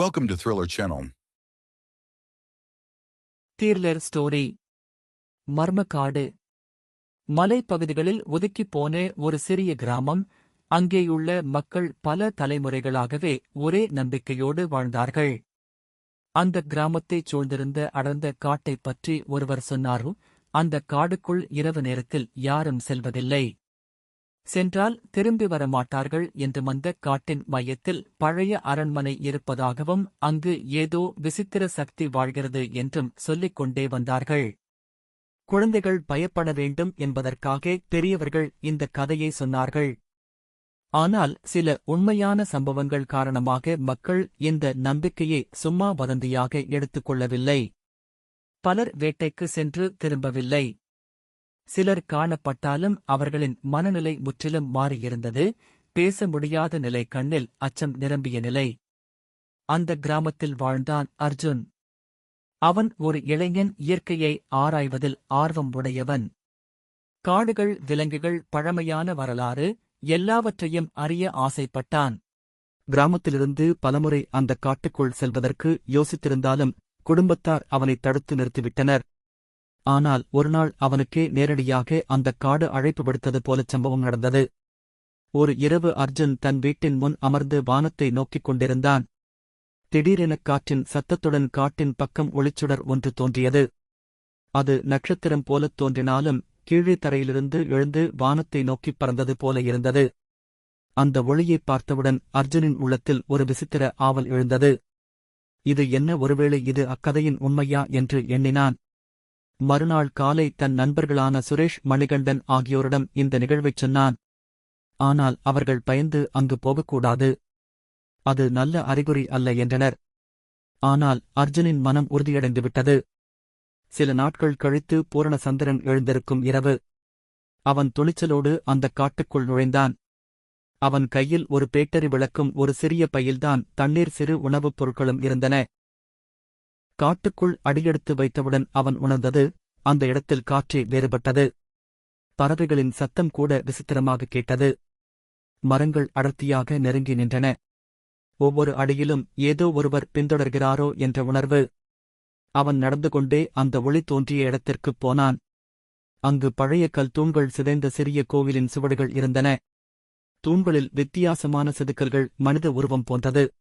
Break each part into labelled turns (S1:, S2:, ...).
S1: Welcome to Thriller Channel.
S2: Thriller story மர்மக்காடு. மலைப்பகுதிகளில் ஒதுக்கிப் போன ஒரு சிறிய கிராமம் அங்கேயுள்ள மக்கள் பல தலைமுறைகளாகவே ஒரே நம்பிக்கையோடு வாழ்ந்தார்கள். அந்த கிராமத்தைச் சூழ்ந்திருந்த அடர்ந்த காட்டைப் பற்றி ஒருவர் சொன்னாரோ அந்த காடுக்குள் இரவு நேரத்தில் யாரும் செல்வதில்லை. சென்றால் திரும்பி வர மாட்டார்கள் என்று வந்த காட்டின் மையத்தில் பழைய அரண்மனை இருப்பதாகவும் அங்கு ஏதோ விசித்திர சக்தி வாழ்கிறது என்றும் சொல்லிக் கொண்டே வந்தார்கள். குழந்தைகள் பயப்பட வேண்டும் என்பதற்காக பெரியவர்கள் இந்த கதையை சொன்னார்கள். ஆனால் சில உண்மையான சம்பவங்கள் காரணமாக மக்கள் இந்த நம்பிக்கையை சும்மா வதந்தியாக எடுத்துக்கொள்ளவில்லை பலர் வேட்டைக்கு சென்று திரும்பவில்லை. சிலர் காணப்பட்டாலும் அவர்களின் மனநிலை முற்றிலும் மாறியிருந்தது. பேச முடியாத நிலை கண்ணில் அச்சம் நிரம்பிய நிலை. அந்த கிராமத்தில் வாழ்ந்தான் அர்ஜுன். அவன் ஒரு இளைஞன் இயற்கையை ஆராய்வதில் ஆர்வம் உடையவன். காடுகள் விலங்குகள் பழமையான வரலாறு எல்லாவற்றையும் அறிய ஆசைப்பட்டான். கிராமத்திலிருந்து பலமுறை அந்த காட்டுக்குள் செல்வதற்கு யோசித்திருந்தாலும் குடும்பத்தார் அவனை தடுத்து நிறுத்திவிட்டனர். ஆனால் ஒருநாள் அவனுக்கே நேரடியாக அந்தக் காடு அழைப்பு விடுத்தது போலச் சம்பவம் நடந்தது. ஒரு இரவு அர்ஜுன் தன் வீட்டின் முன் அமர்ந்து வானத்தை நோக்கிக் கொண்டிருந்தான். திடீரெனக் காற்றின் சத்தத்துடன் காட்டின் பக்கம் ஒளிச்சுடர் ஒன்று தோன்றியது. அது நட்சத்திரம் போலத் தோன்றினாலும் கீழே தரையிலிருந்து எழுந்து வானத்தை நோக்கிப் பறந்தது போல இருந்தது. அந்த ஒளியைப் பார்த்தவுடன் அர்ஜுனின் உள்ளத்தில் ஒரு விசித்திர ஆவல் எழுந்தது. இது என்ன ஒருவேளை இது அக்கதையின் உண்மையா? என்று எண்ணினான். மறுநாள் காலை தன் நண்பர்களான சுரேஷ் மணிகண்டன் ஆகியோரிடம் இந்த நிகழ்வைச் சொன்னான். ஆனால் அவர்கள் பயந்து அங்கு போகக்கூடாது. அது நல்ல அறிகுறி அல்ல என்றனர். ஆனால் அர்ஜுனின் மனம் உறுதியடைந்து விட்டது சில நாட்கள் கழித்து பூரண சந்திரன் எழுந்திருக்கும் இரவு. அவன் துணிச்சலோடு அந்தக் காட்டுக்குள் நுழைந்தான். அவன் கையில் ஒரு பேட்டரி விளக்கும் ஒரு சிறிய பையில்தான் தண்ணீர் சிறு உணவுப் பொருட்களும் இருந்தன. காட்டுக்குள் அடியெடுத்து வைத்தவுடன் அவன் உணர்ந்தது அந்த இடத்தில் காற்றே வேறுபட்டது. பறவைகளின் சத்தம் கூட விசித்திரமாக கேட்டது. மரங்கள் அடர்த்தியாக நெருங்கி நின்றன. ஒவ்வொரு அடியிலும் ஏதோ ஒருவர் பின்தொடர்கிறாரோ என்ற உணர்வு. அவன் நடந்து கொண்டே அந்த ஒளி தோன்றிய இடத்திற்குப் போனான். அங்கு பழைய கல் தூண்கள் சிதைந்த சிறிய கோவிலின் சுவடுகள் இருந்தன. தூண்களில் வித்தியாசமான செதுக்கல்கள் மனித உருவம் போன்றது.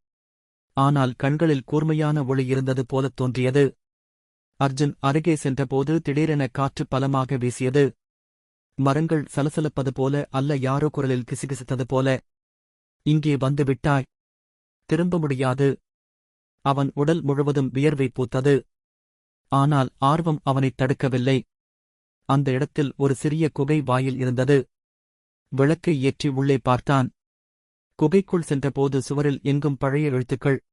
S2: ஆனால் கண்களில் கூர்மையான ஒளி இருந்தது போலத் தோன்றியது. அர்ஜுன் அருகே சென்றபோது திடீரென காற்று பலமாக வீசியது. மரங்கள் சலசலப்பது போல அல்ல யாரோ குரலில் கிசுகிசுத்தது போல. இங்கே வந்து விட்டாய். திரும்ப முடியாது. அவன் உடல் முழுவதும் வியர்வை பூத்தது. ஆனால் ஆர்வம் அவனைத் தடுக்கவில்லை. அந்த இடத்தில் ஒரு சிறிய குகை வாயில் இருந்தது. விளக்கை ஏற்றி உள்ளே பார்த்தான். குகைக்குள் சென்றபோது சுவரில் எங்கும் பழைய எழுத்துக்கள்.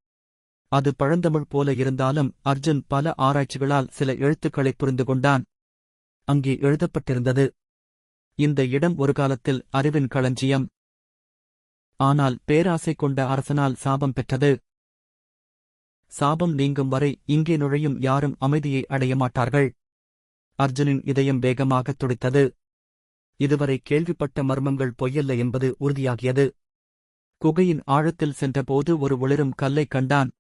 S2: அது பழந்தமிழ் போல இருந்தாலும் அர்ஜுன் பல ஆராய்ச்சிகளால் சில எழுத்துக்களைப் புரிந்து கொண்டான். அங்கே எழுதப்பட்டிருந்தது இந்த இடம் ஒரு காலத்தில் அறிவின் களஞ்சியம். ஆனால் பேராசை கொண்ட அரசனால் சாபம் பெற்றது. சாபம் நீங்கும் வரை இங்கே நுழையும் யாரும் அமைதியை அடைய மாட்டார்கள். அர்ஜுனின் இதயம் வேகமாகத் துடித்தது. இதுவரை கேள்விப்பட்ட மர்மங்கள் பொய்யல்ல என்பது உறுதியாகியது. குகையின் ஆழத்தில் சென்றபோது ஒரு ஒளிரும் கல்லைக் கண்டான்.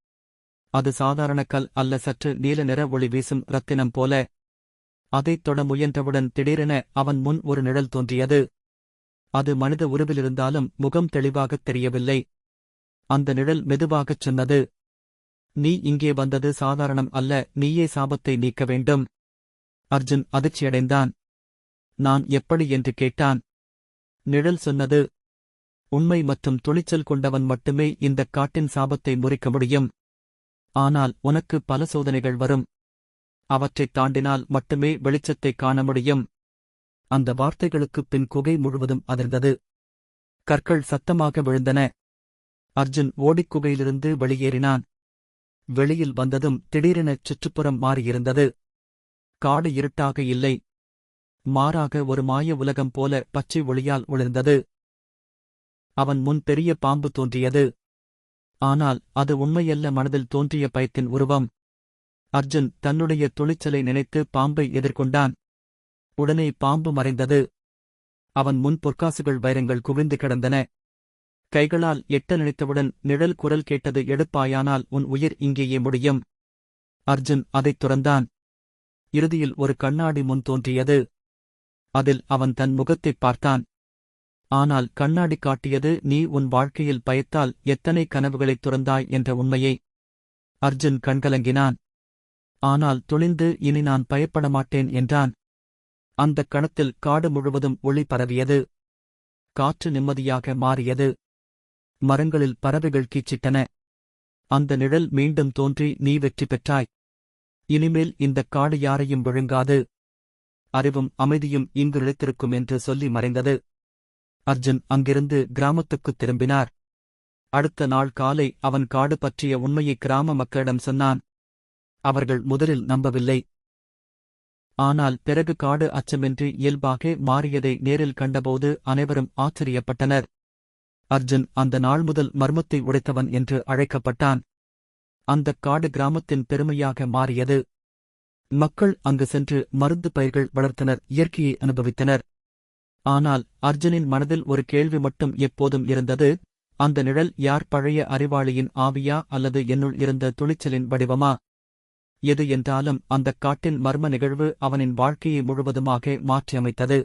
S2: அது சாதாரண கல் அல்ல சற்று நீல நிற ஒளி வீசும் ரத்தினம் போல. அதைத் தொட முயன்றவுடன் திடீரென அவன் முன் ஒரு நிழல் தோன்றியது. அது மனித உருவிலிருந்தாலும் முகம் தெளிவாகத் தெரியவில்லை. அந்த நிழல் மெதுவாகச் சொன்னது நீ இங்கே வந்தது சாதாரணம் அல்ல நீயே சாபத்தை நீக்க வேண்டும். அர்ஜுன் அதிர்ச்சியடைந்தான். நான் எப்படி? என்று கேட்டான். நிழல் சொன்னது உண்மை மற்றும் துணிச்சல் கொண்டவன் மட்டுமே இந்தக் காட்டின் சாபத்தை முறிக்க முடியும். ஆனால் உனக்கு பல சோதனைகள் வரும். அவற்றைத் தாண்டினால் மட்டுமே வெளிச்சத்தைக் காண முடியும். அந்த வார்த்தைகளுக்குப் பின் குகை முழுவதும் அதிர்ந்தது. கற்கள் சத்தமாக விழுந்தன. அர்ஜுன் ஓடிக் குகையிலிருந்து வெளியேறினான். வெளியில் வந்ததும் திடீரெனச் சுற்றுப்புறம் மாறியிருந்தது. காடு இருட்டாக இல்லை. மாறாக ஒரு மாய உலகம் போல பச்சை ஒளியால் ஒளிர்ந்தது. அவன் முன் பெரிய பாம்பு தோன்றியது. ஆனால் அது உண்மையல்ல மனதில் தோன்றிய பயத்தின் உருவம். அர்ஜுன் தன்னுடைய துணிச்சலை நினைத்து பாம்பை எதிர்கொண்டான். உடனே பாம்பு மறைந்தது. அவன் முன் பொற்காசுகள் வைரங்கள் குவிந்து கிடந்தன. கைகளால் எட்ட நினைத்தவுடன் நிழல் குரல் கேட்டது எடுப்பாயானால் உன் உயிர் இங்கேயே முடியும். அர்ஜுன் அதைத் துறந்தான். இறுதியில் ஒரு கண்ணாடி முன் தோன்றியது. அதில் அவன் தன் முகத்தைப் பார்த்தான். ஆனால் கண்ணாடி காட்டியது நீ உன் வாழ்க்கையில் பயத்தால் எத்தனை கனவுகளைத் துறந்தாய்? என்ற உண்மையை அர்ஜுன் கண்கலங்கினான். ஆனால் துணிந்து இனி நான் பயப்பட மாட்டேன் என்றான். அந்தக் கணத்தில் காடு முழுவதும் ஒளி பரவியது. காற்று நிம்மதியாக மாறியது. மரங்களில் பறவைகள் கீச்சிட்டன. அந்த நிழல் மீண்டும் தோன்றி நீ வெற்றி பெற்றாய். இனிமேல் இந்தக் காடு யாரையும் விழுங்காது. அறிவும் அமைதியும் இங்கு நிலைத்திருக்கும் என்று சொல்லி மறைந்தது. அர்ஜுன் அங்கிருந்து கிராமத்துக்குத் திரும்பினார். அடுத்த நாள் காலை அவன் காடு பற்றிய உண்மையை கிராம மக்களிடம் சொன்னான். அவர்கள் முதலில் நம்பவில்லை. ஆனால் பிறகு காடு அச்சமின்றி இயல்பாக மாறியதை நேரில் கண்டபோது அனைவரும் ஆச்சரியப்பட்டனர். அர்ஜுன் அந்த நாள் முதல் மர்மத்தை உடைத்தவன் என்று அழைக்கப்பட்டான். அந்தக் காடு கிராமத்தின் பெருமையாக மாறியது. மக்கள் அங்கு சென்று மருந்து பயிர்கள் வளர்த்தனர் இயற்கையை அனுபவித்தனர். ஆனால் அர்ஜுனின் மனதில் ஒரு கேள்வி மட்டும் எப்போதும் இருந்தது அந்த நிழல் யார் பழைய அறிவாளியின் ஆவியா அல்லது என்னுள் இருந்த துணிச்சலின் வடிவமா? எது என்றாலும் அந்தக் காட்டின் மர்ம நிகழ்வு அவனின் வாழ்க்கையை முழுவதுமாக மாற்றியமைத்தது.